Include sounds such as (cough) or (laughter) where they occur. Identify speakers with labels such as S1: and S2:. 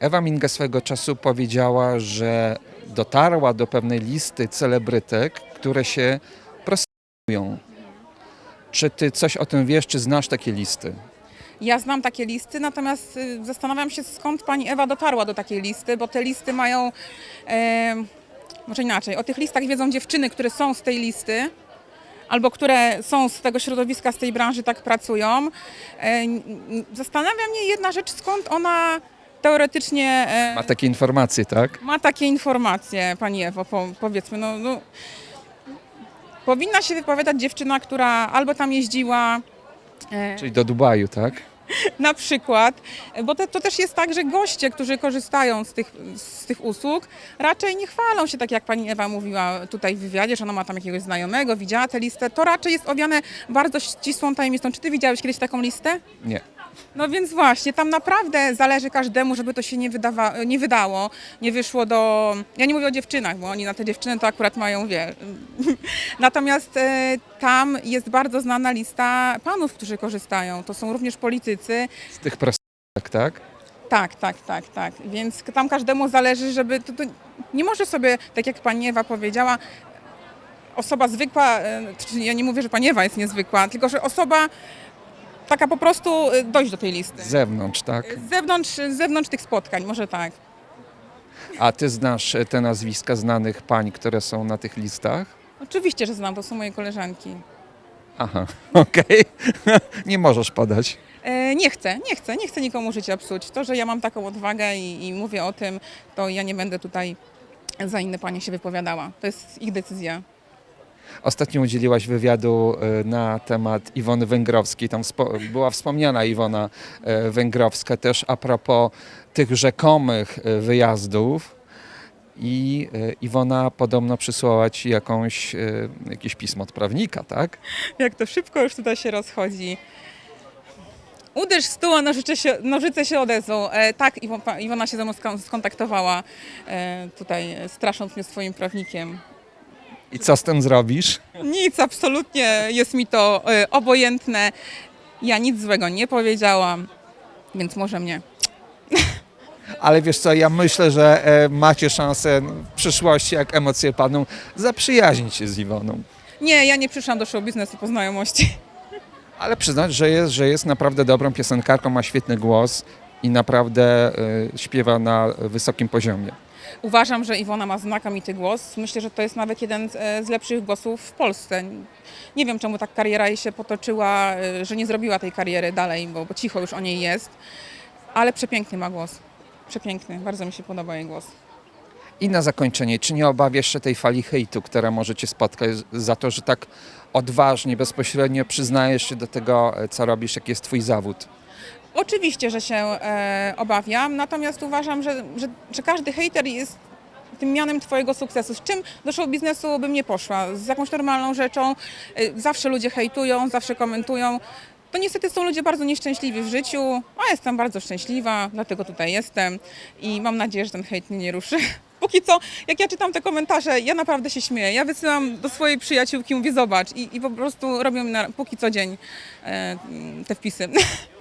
S1: Ewa Minga swego czasu powiedziała, że dotarła do pewnej listy celebrytek, które się prostytują. Czy ty coś o tym wiesz, czy znasz takie listy?
S2: Ja znam takie listy, natomiast y, zastanawiam się, skąd pani Ewa dotarła do takiej listy, bo te listy mają. E, może inaczej, o tych listach wiedzą dziewczyny, które są z tej listy. Albo które są z tego środowiska, z tej branży, tak pracują. E, zastanawia mnie jedna rzecz, skąd ona teoretycznie e,
S1: Ma takie informacje, tak?
S2: ma takie informacje, pani Ewo, po, powiedzmy, no, no, powinna się wypowiadać dziewczyna, która albo tam jeździła, e,
S1: Czyli do Dubaju, tak? (laughs)
S2: na przykład, bo to, to też jest tak, że goście, którzy korzystają z tych, z tych usług, raczej nie chwalą się, tak jak pani Ewa mówiła tutaj w wywiadzie, że ona ma tam jakiegoś znajomego, widziała tę listę, to raczej jest owiane bardzo ścisłą tajemnicą. Czy ty widziałeś kiedyś taką listę?
S1: Nie.
S2: No więc właśnie, tam naprawdę zależy każdemu, żeby to się nie, wydawa- nie wydało, nie wyszło do... Ja nie mówię o dziewczynach, bo oni na te dziewczyny to akurat mają, wie... (laughs) Natomiast e, tam jest bardzo znana lista panów, którzy korzystają. To są również politycy.
S1: Z tych prostytutek, tak?
S2: Tak, tak, tak, tak. Więc tam każdemu zależy, żeby... To, to nie może sobie, tak jak pani Ewa powiedziała, osoba zwykła, e, czyli ja nie mówię, że pani Ewa jest niezwykła, tylko że osoba taka po prostu e, dojść do tej listy.
S1: Z zewnątrz, tak?
S2: Z zewnątrz, z zewnątrz tych spotkań, może tak.
S1: A ty znasz e, te nazwiska znanych pań, które są na tych listach?
S2: Oczywiście, że znam, to są moje koleżanki.
S1: Aha, (laughs) okej. (laughs) Nie możesz podać.
S2: E, nie chcę, nie chcę, nie chcę nikomu życia psuć. To, że ja mam taką odwagę i, i mówię o tym, to ja nie będę tutaj za inne panie się wypowiadała. To jest ich decyzja.
S1: Ostatnio udzieliłaś wywiadu e, na temat Iwony Węgrowskiej. Tam była wspomniana Iwona e, Węgrowska też a propos tych rzekomych e, wyjazdów. I Iwona podobno przysłała ci jakąś, jakieś pismo od prawnika, tak?
S2: Jak to szybko już tutaj się rozchodzi. Uderz stół, a nożyce się, nożyce się odezwą. E, tak, Iwo- Iwona się ze mną skon- skontaktowała e, tutaj, strasząc mnie swoim prawnikiem.
S1: I co z tym zrobisz?
S2: Nic, absolutnie jest mi to e, obojętne. Ja nic złego nie powiedziałam, więc może mnie.
S1: Ale wiesz co, ja myślę, że e, macie szansę w przyszłości, jak emocje padną, zaprzyjaźnić się z Iwoną.
S2: Nie, ja nie przyszłam do show biznesu po znajomości.
S1: Ale przyznać, że jest, że jest naprawdę dobrą piosenkarką, ma świetny głos i naprawdę e, śpiewa na wysokim poziomie.
S2: Uważam, że Iwona ma znakomity głos. Myślę, że to jest nawet jeden z, e, lepszych głosów w Polsce. Nie wiem, czemu tak kariera jej się potoczyła, e, że nie zrobiła tej kariery dalej, bo, bo cicho już o niej jest. Ale przepiękny ma głos. Przepiękny, bardzo mi się podoba jej głos.
S1: I na zakończenie, czy nie obawiasz się tej fali hejtu, która może cię spotkać za to, że tak odważnie, bezpośrednio przyznajesz się do tego, e, co robisz, jaki jest twój zawód?
S2: Oczywiście, że się e, obawiam, natomiast uważam, że, że, że każdy hejter jest tym mianem twojego sukcesu. Z czym do show biznesu bym nie poszła? Z jakąś normalną rzeczą. E, zawsze ludzie hejtują, zawsze komentują. To niestety są ludzie bardzo nieszczęśliwi w życiu, a jestem bardzo szczęśliwa, dlatego tutaj jestem i mam nadzieję, że ten hejt mnie nie ruszy. (laughs) Póki co, jak ja czytam te komentarze, ja naprawdę się śmieję. Ja wysyłam do swojej przyjaciółki, mówię zobacz i, i po prostu robią mi na, póki co dzień e, te wpisy. (laughs)